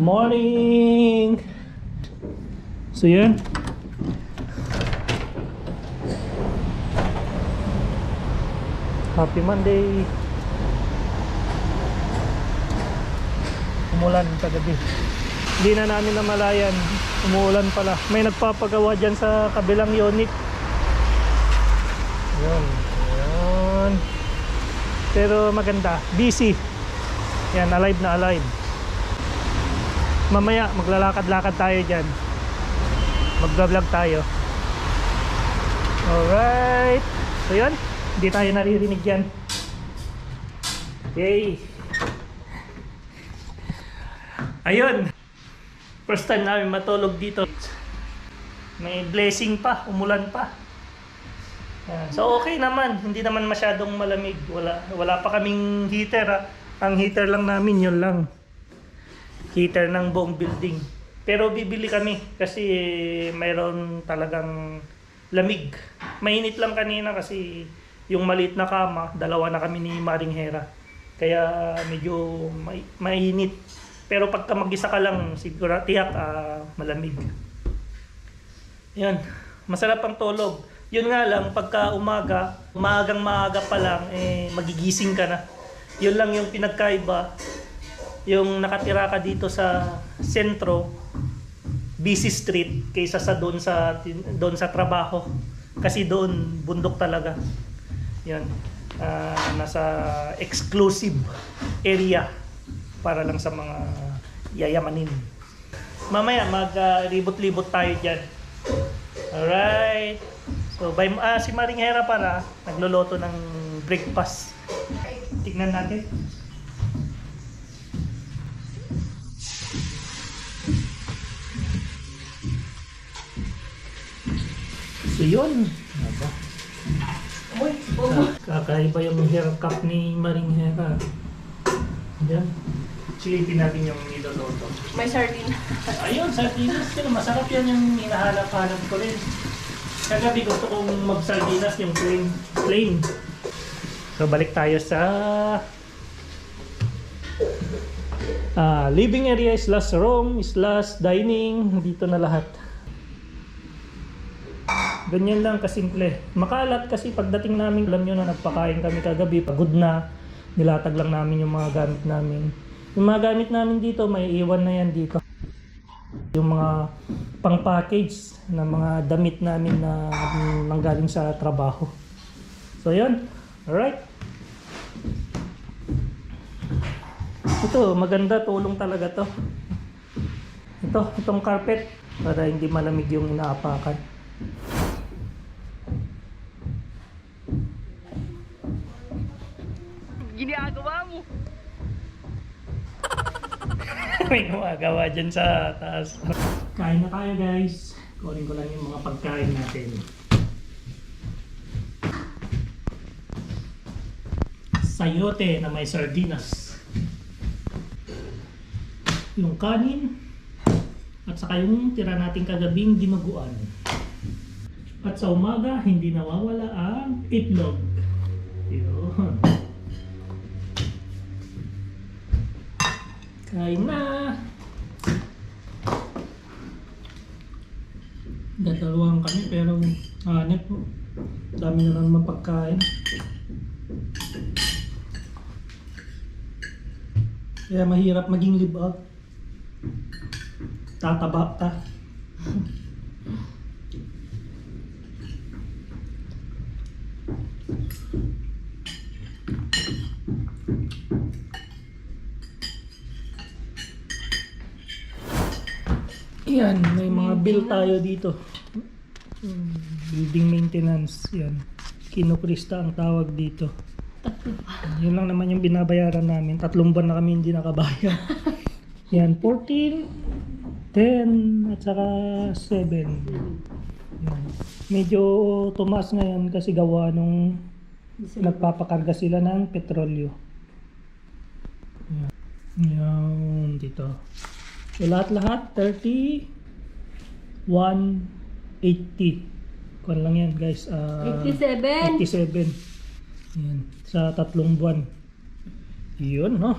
Morning! So yun. Happy Monday! Umulan kagabi. Hindi na namin namalayan. Umuulan pala. May nagpapagawa dyan sa kabilang unit. Yun. Yun. Pero maganda. Busy. Yan, alive na alive. Mamaya, maglalakad-lakad tayo dyan. Mag-vlog tayo. Alright. So yun, hindi tayo naririnig dyan. Yay! Ayun! First time namin matulog dito. May blessing pa, umulan pa. Yan. So okay naman, hindi naman masyadong malamig. Wala, wala pa kaming heater ha. Ang heater lang namin, yun lang. Heater ng buong building. Pero bibili kami kasi mayroon talagang lamig. Mainit lang kanina kasi yung maliit na kama, dalawa na kami ni Maring Hera. Kaya medyo may, mainit. Pero pagka mag-isa ka lang, siguro tiyak ah, malamig. Yan, masarap ang tulog. Yun nga lang, pagka umaga, maagang maaga pa lang, eh, magigising ka na. Yun lang yung pinagkaiba. Yung nakatira ka dito sa sentro, busy street, kaysa sa doon sa, doon sa trabaho. Kasi doon, bundok talaga. Yan. Ah, nasa exclusive area para lang sa mga yayamanin. Mamaya mag-libot-libot tayo dyan. Alright. So, by, ah, si Maring Hera para nagluluto ng breakfast. Tignan natin. So, yun. Aba. Uy, bobo. Kakaiba yung haircut ni Maring Hera. Yan. Silipin natin yung niloloto. May sardine. Ayun, sardinas. Pero masarap yan yung hinahanap-hanap ko rin. Kagabi gusto kong mag-sardinas yung plain. plain. So balik tayo sa ah, living area slash room slash dining. Dito na lahat. Ganyan lang kasimple. Makalat kasi pagdating namin, alam nyo na nagpakain kami kagabi. Pagod na. Nilatag lang namin yung mga gamit namin. Yung mga gamit namin dito, may iwan na yan dito. Yung mga pang-package na mga damit namin na nanggaling sa trabaho. So yun. Alright. Ito, maganda. Tulong talaga to. Ito, itong carpet. Para hindi malamig yung inaapakan. Ginagawa mo. May gumagawa dyan sa taas. Kain na tayo guys. Kunin ko lang yung mga pagkain natin. Sayote na may sardinas. Yung kanin. At saka yung tira nating kagabing dinuguan. At sa umaga, hindi nawawala ang itlog. Yun. Kain na! Dadalawang kami pero hanep po. Dami na lang mapagkain. Kaya mahirap maging live out. Tataba ka. Yan, may mga bill tayo dito. Building maintenance, yan. Kinukrista ang tawag dito. Yun lang naman yung binabayaran namin. Tatlong buwan na kami hindi nakabayad. yan, 14, 10, at saka 7. Yan. Medyo tumas ngayon kasi gawa nung nagpapakarga sila ng petrolyo. Yan. Yan, dito. So lahat-lahat 30 180. Kuan lang yan guys. ah, 87. 87. Yan. Sa tatlong buwan. Yun, no?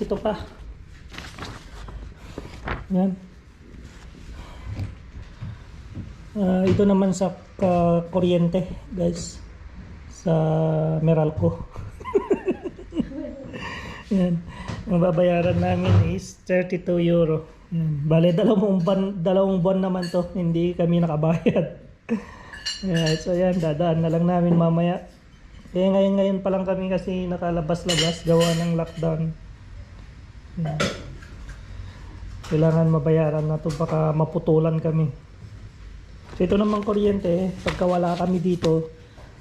Ito pa. Yan. Ah, ito naman sa ka- kuryente, guys. Sa Meralco. Yan. Ang babayaran namin is 32 euro. Yan. Bale, dalawang buwan, dalawang buwan naman to. Hindi kami nakabayad. Yan. So yan, dadaan na lang namin mamaya. Kaya ngayon ngayon pa lang kami kasi nakalabas-labas gawa ng lockdown. Yan. Kailangan mabayaran na to baka maputulan kami. So ito namang kuryente, pagka wala kami dito,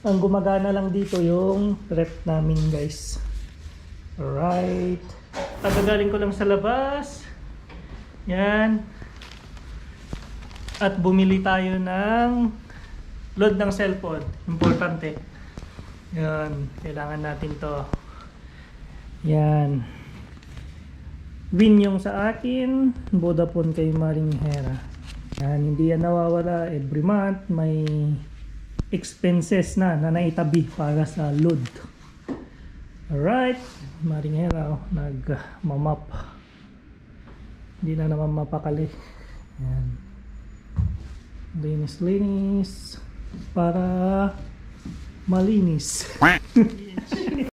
ang gumagana lang dito yung rep namin guys. Alright. Pagkagaling ko lang sa labas. Yan. At bumili tayo ng load ng cellphone. Importante. Yan. Kailangan natin to. Yan. Win yung sa akin. Vodafone kay Maring Hera. Yan. Hindi yan nawawala. Every month may expenses na na naitabi para sa load. Alright. Maring Hera oh, nag-mamap. Hindi na naman mapakali. Yan. Linis-linis. Para malinis.